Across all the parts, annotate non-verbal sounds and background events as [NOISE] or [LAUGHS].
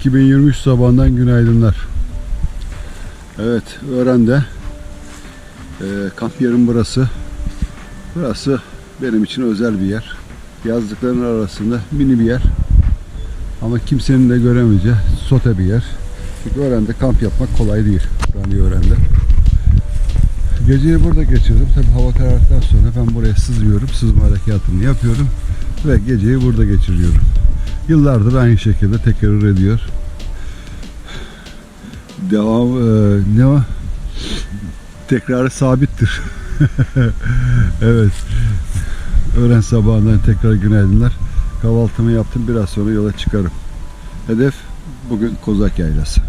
10 Eylül 2023 sabahından günaydınlar. Evet, Ören'de e, kamp yerim burası. Burası benim için özel bir yer. Yazlıkların arasında mini bir yer. Ama kimsenin de göremeyeceği sote bir yer. Çünkü Ören'de kamp yapmak kolay değil. Buranı Ören'de. Geceyi burada geçirdim. Tabi hava karardıktan sonra ben buraya sızıyorum. Sızma harekatını yapıyorum. Ve geceyi burada geçiriyorum. Yıllardır aynı şekilde tekrar ediyor. Devam e, ne o? Tekrarı sabittir. [LAUGHS] evet. Öğren sabahından tekrar günaydınlar. Kahvaltımı yaptım. Biraz sonra yola çıkarım. Hedef bugün Kozak Yaylası.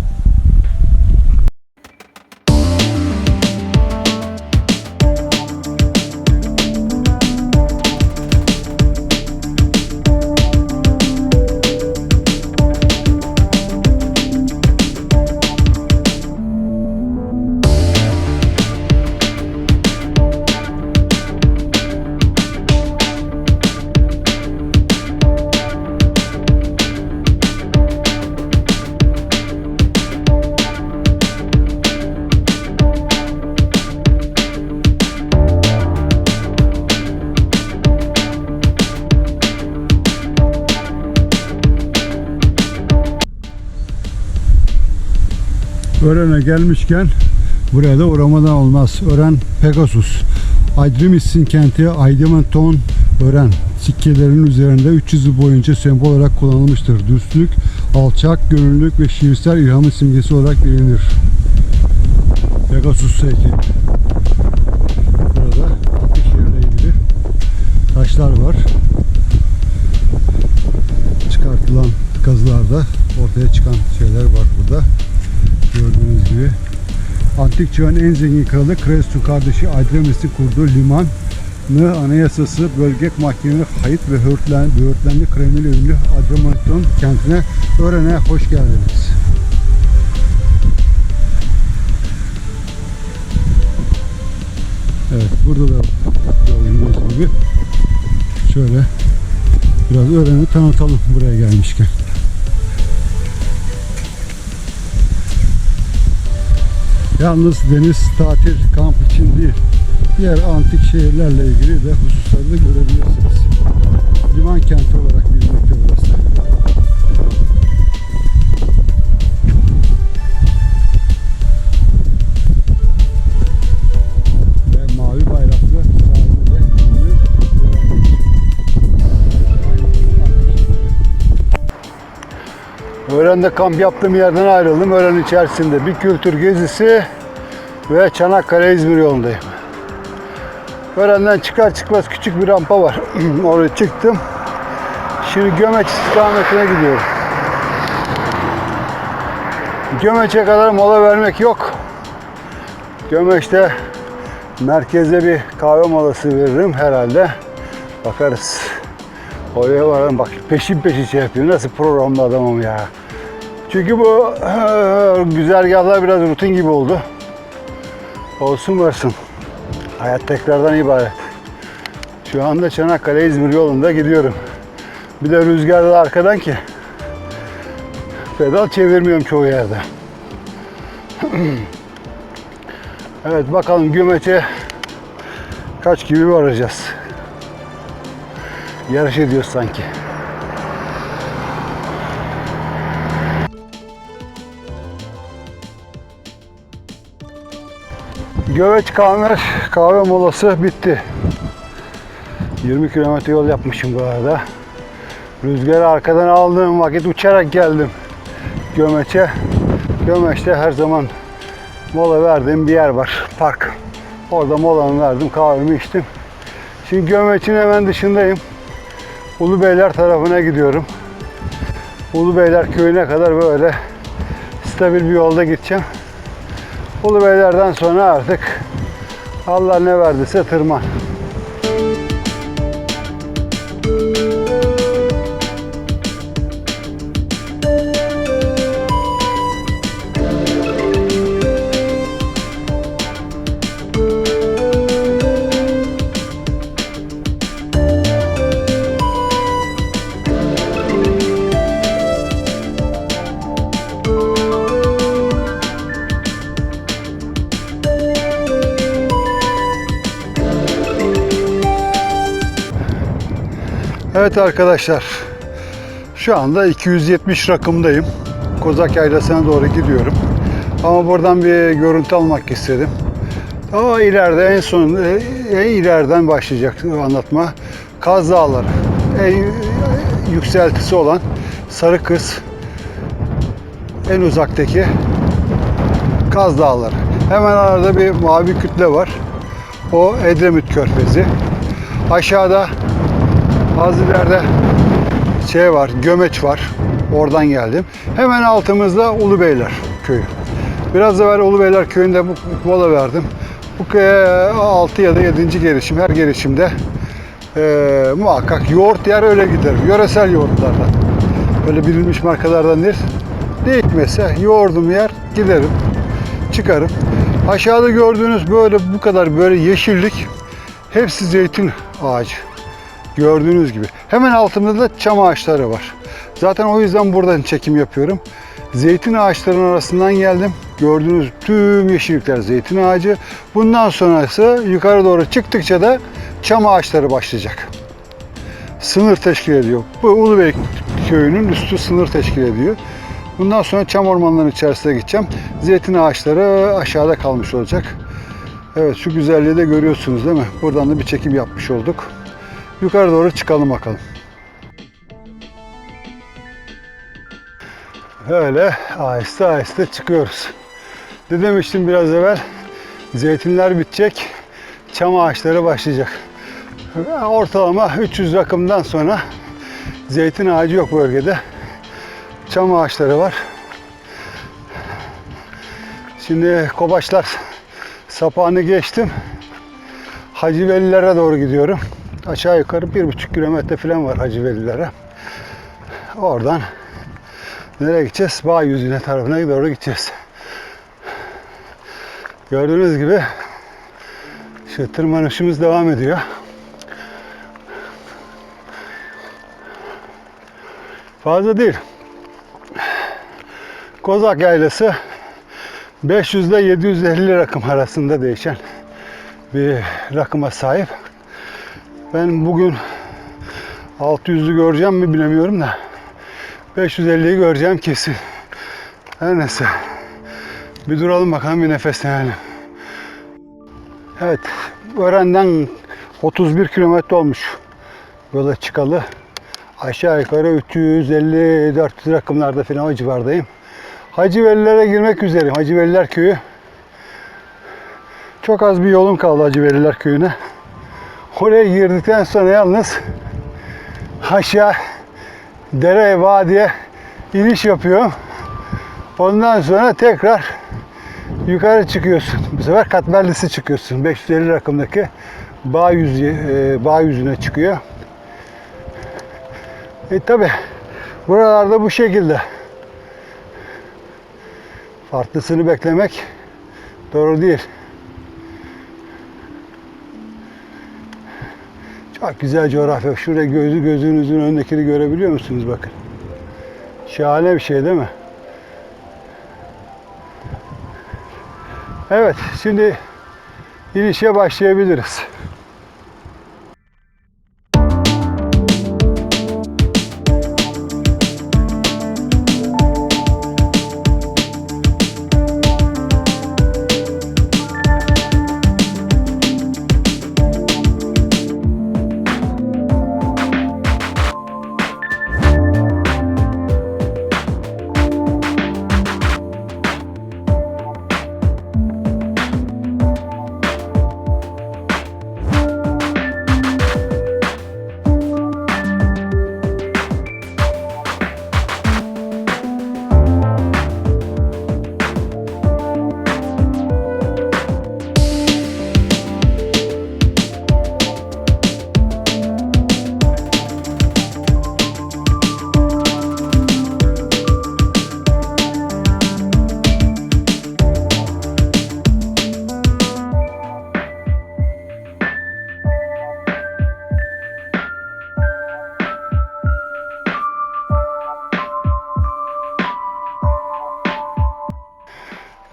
Ören'e gelmişken buraya da uğramadan olmaz. Ören Pegasus. Aydrimis'in kenti Aydınton Ören sikkelerin üzerinde 300 yıl boyunca sembol olarak kullanılmıştır. Dürüstlük, alçak, gönüllülük ve şiirsel ilhamın simgesi olarak bilinir. Pegasus heykeli. Burada Ateşehir'le ilgili taşlar var. Çıkartılan kazılarda ortaya çıkan şeyler var burada. Gördüğünüz gibi. Antik çağın en zengin kralı Krestun kardeşi Adremis'in kurduğu limanı anayasası, bölge mahkemeleri, hayıt ve hörtlen, böğürtlenli kremiyle ünlü Adremanton kentine öğrene hoş geldiniz. Evet burada da gördüğünüz gibi şöyle biraz öğreni tanıtalım buraya gelmişken. Yalnız deniz, tatil, kamp için değil, diğer antik şehirlerle ilgili de hususları da görebilirsiniz. Liman kenti olarak bilinmekte burası. Öğren'de kamp yaptığım yerden ayrıldım. Öğren içerisinde bir kültür gezisi ve Çanakkale İzmir yolundayım. Öğren'den çıkar çıkmaz küçük bir rampa var. [CLEARS THROAT] Oraya çıktım. Şimdi Gömeç istikametine gidiyorum. Gömeç'e kadar mola vermek yok. Gömeç'te merkezde bir kahve molası veririm herhalde. Bakarız. Oraya varalım bak peşin peşin şey yapıyor. Nasıl programlı adamım ya. Çünkü bu [CLEARS THROAT] güzergahlar biraz rutin gibi oldu. Olsun varsın. Hayat tekrardan ibaret. Şu anda Çanakkale İzmir yolunda gidiyorum. Bir de rüzgar da arkadan ki. Pedal çevirmiyorum çoğu yerde. [CLEARS THROAT] evet bakalım Gömeç'e kaç gibi varacağız. Yarış ediyoruz sanki. Göveç kahve, kahve molası bitti. 20 kilometre yol yapmışım bu arada. Rüzgarı arkadan aldığım vakit uçarak geldim Gömeç'e. Gömeç'te her zaman mola verdiğim bir yer var. Park. Orada molamı verdim, kahvemi içtim. Şimdi Gömeç'in hemen dışındayım. Ulubeyler tarafına gidiyorum. Ulubeyler köyüne kadar böyle stabil bir yolda gideceğim. Ulubeyler'den sonra artık Allah ne verdiyse tırman. Evet arkadaşlar. Şu anda 270 rakımdayım. Kozak Yaylası'na doğru gidiyorum. Ama buradan bir görüntü almak istedim. Ama ileride en son en ileriden başlayacak anlatma. Kaz Dağları. En yükseltisi olan Sarı Kız. En uzaktaki Kaz Dağları. Hemen arada bir mavi kütle var. O Edremit Körfezi. Aşağıda az ileride şey var, Gömeç var. Oradan geldim. Hemen altımızda Ulubeyler köyü. Biraz evvel Ulubeyler köyünde bu mola verdim. Bu köye 6 ya da 7. gelişim. Her gelişimde eee, muhakkak yoğurt yer öyle giderim. Yöresel yoğurtlardan. Böyle bilinmiş markalardan değil. Ne hikmetse yoğurdum yer giderim. Çıkarım. Aşağıda gördüğünüz böyle bu kadar böyle yeşillik hepsi zeytin ağacı. Gördüğünüz gibi. Hemen altında da çam ağaçları var. Zaten o yüzden buradan çekim yapıyorum. Zeytin ağaçlarının arasından geldim. Gördüğünüz tüm yeşillikler zeytin ağacı. Bundan sonrası yukarı doğru çıktıkça da çam ağaçları başlayacak. Sınır teşkil ediyor. Bu Ulubey köyünün üstü sınır teşkil ediyor. Bundan sonra çam ormanlarının içerisine gideceğim. Zeytin ağaçları aşağıda kalmış olacak. Evet şu güzelliği de görüyorsunuz değil mi? Buradan da bir çekim yapmış olduk. Yukarı doğru çıkalım bakalım. Öyle aheste aheste çıkıyoruz. Ne demiştim biraz evvel? Zeytinler bitecek, çam ağaçları başlayacak. Ortalama 300 rakımdan sonra zeytin ağacı yok bölgede. Çam ağaçları var. Şimdi Kobaşlar sapağını geçtim. Hacı Velilere doğru gidiyorum. Aşağı yukarı bir buçuk kilometre falan var Hacı Velilere. Oradan nereye gideceğiz? Bağ yüzüne tarafına doğru gideceğiz. Gördüğünüz gibi şu tırmanışımız devam ediyor. Fazla değil. Kozak Yaylası 500 ile 750 rakım arasında değişen bir rakıma sahip. Ben bugün 600'lü göreceğim mi bilemiyorum da 550'yi göreceğim kesin. Her neyse. Bir duralım bakalım bir nefeslenelim. Evet. Ören'den 31 kilometre olmuş. Yola çıkalı. Aşağı yukarı 350-400 rakımlarda falan o civardayım. Hacı Velilere girmek üzereyim. Hacı Veliler Köyü. Çok az bir yolum kaldı Hacı Veliler Köyü'ne. Oraya girdikten sonra yalnız aşağı dere vadiye iniş yapıyorum. Ondan sonra tekrar yukarı çıkıyorsun. Bu sefer katmerlisi çıkıyorsun. 550 rakımdaki bağ, yüzü, e, bağ yüzüne çıkıyor. E tabi buralarda bu şekilde. Farklısını beklemek doğru değil. Çok güzel coğrafya. Şuraya gözü gözünüzün önündekini görebiliyor musunuz bakın. Şahane bir şey değil mi? Evet, şimdi inişe başlayabiliriz.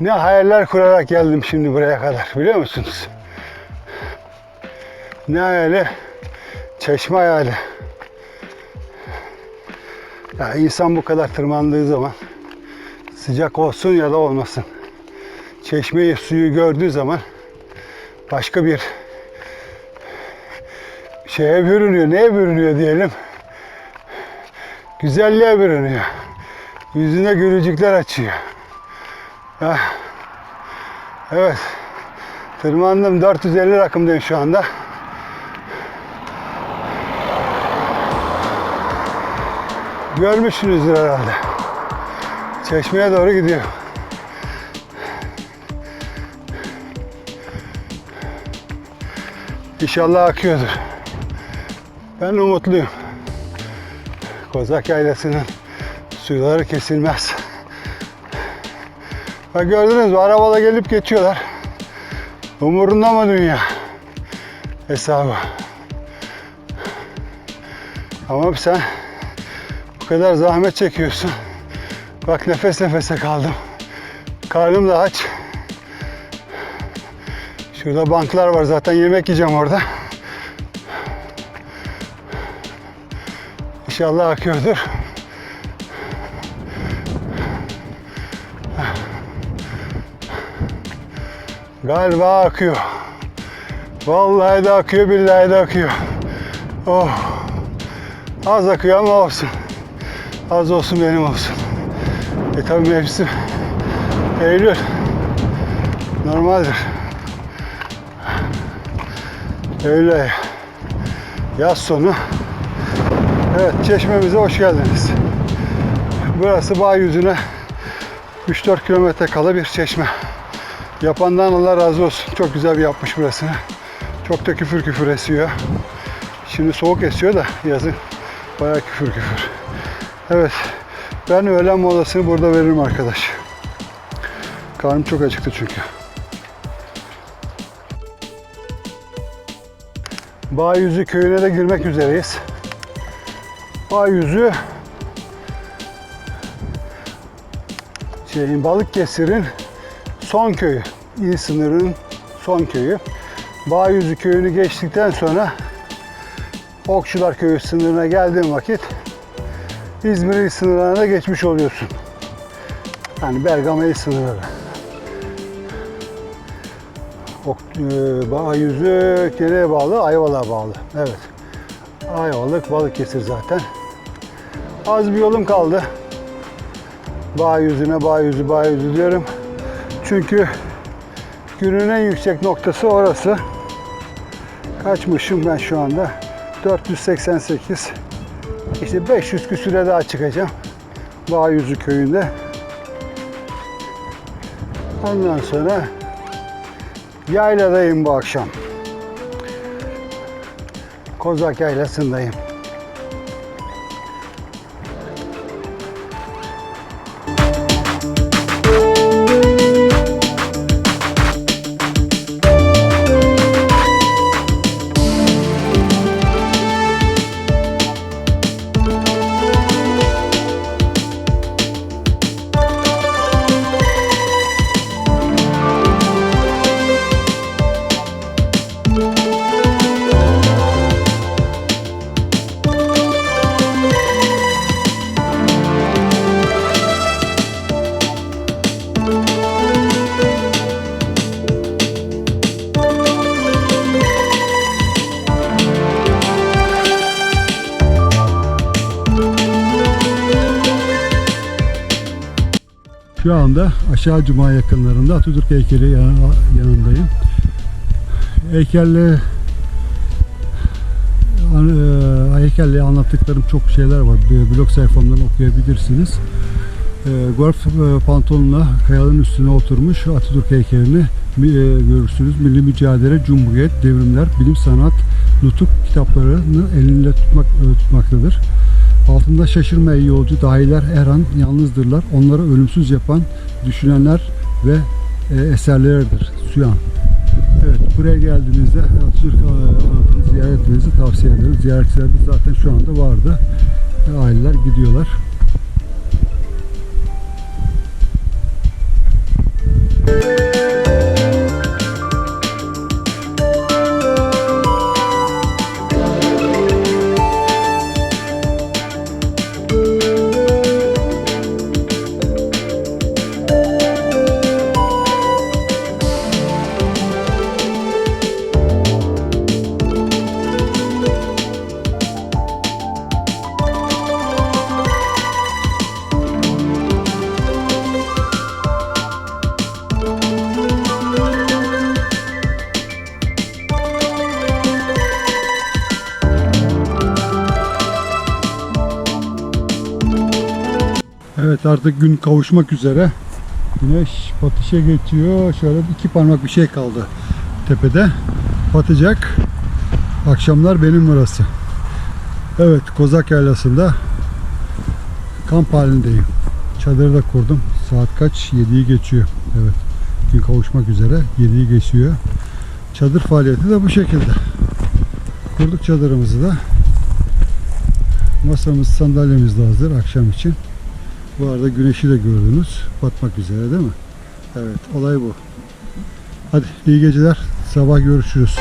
Ne hayaller kurarak geldim şimdi buraya kadar biliyor musunuz? Ne hayali? Çeşme hayali. Ya insan bu kadar tırmandığı zaman sıcak olsun ya da olmasın. Çeşmeyi, suyu gördüğü zaman başka bir şeye bürünüyor. Neye bürünüyor diyelim? Güzelliğe bürünüyor. Yüzüne gülücükler açıyor. Ya. Evet. Tırmandım 450 rakımdayım şu anda. Görmüşsünüzdür herhalde. Çeşmeye doğru gidiyor. İnşallah akıyordur. Ben umutluyum. Kozak Yaylası'nın suları kesilmez. Bak gördünüz mü? Arabada gelip geçiyorlar. Umurunda mı dünya? Hesabı. Ama sen bu kadar zahmet çekiyorsun. Bak nefes nefese kaldım. Karnım da aç. Şurada banklar var zaten yemek yiyeceğim orada. İnşallah akıyordur. Galiba akıyor. Vallahi de akıyor, billahi de akıyor. Oh. Az akıyor ama olsun. Az olsun benim olsun. E tabi mevsim Eylül. Normaldir. Öyle. Yaz sonu. Evet çeşmemize hoş geldiniz. Burası bağ yüzüne 3-4 kilometre kala bir çeşme. Yapandan Allah razı olsun. Çok güzel bir yapmış burasını. Çok da küfür küfür esiyor. Şimdi soğuk esiyor da yazın bayağı küfür küfür. Evet. Ben öğlen molasını burada veririm arkadaş. Karnım çok acıktı çünkü. Bağyüzü köyüne de girmek üzereyiz. Bağyüzü şeyin Balıkesir'in son köyü. İl sınırının son köyü. Bağyüzü köyünü geçtikten sonra Okçular Köyü sınırına geldiğin vakit İzmir il sınırlarına geçmiş oluyorsun. Yani Bergama il sınırları. Ok, e, bağ yüzü nereye bağlı? Ayvalık'a bağlı. Evet. Ayvalık, Balıkesir zaten. Az bir yolum kaldı. Bağ yüzüne, bağ yüzü, bağ yüzü diyorum. Çünkü günün en yüksek noktası orası. Kaçmışım ben şu anda? 488. İşte 500 küsüre daha çıkacağım. Bağ yüzü köyünde. Ondan sonra Yayladayım bu akşam. Kozak Yaylası'ndayım. Şu anda Aşağı Cuma yakınlarında Atatürk heykeli yan- yanındayım. Heykelle heykelle anlattıklarım çok şeyler var. Blog sayfamdan okuyabilirsiniz. E, Golf e, pantolonla kayalığın üstüne oturmuş Atatürk heykelini görürsünüz. Milli Mücadele, Cumhuriyet, Devrimler, Bilim, Sanat, Nutuk kitaplarını elinde tutmak, e, tutmaktadır. Altında şaşırma ey yolcu dahiler her an yalnızdırlar. Onları ölümsüz yapan düşünenler ve e, eserleridir. Süyan. Evet buraya geldiğinizde Atatürk e, anıtını ziyaret etmenizi tavsiye ederim. Ziyaretçiler zaten şu anda vardı. E, aileler gidiyorlar. Artık gün kavuşmak üzere. Güneş batışa geçiyor. Şöyle iki parmak bir şey kaldı tepede. Batacak. Akşamlar benim burası. Evet Kozak Yaylası'nda kamp halindeyim. Çadırı da kurdum. Saat kaç? 7'yi geçiyor. Evet. Gün kavuşmak üzere. 7'yi geçiyor. Çadır faaliyeti de bu şekilde. Kurduk çadırımızı da. Masamız, sandalyemiz de hazır akşam için. Bu arada güneşi de gördünüz. Batmak üzere değil mi? Evet, olay bu. Hadi iyi geceler. Sabah görüşürüz.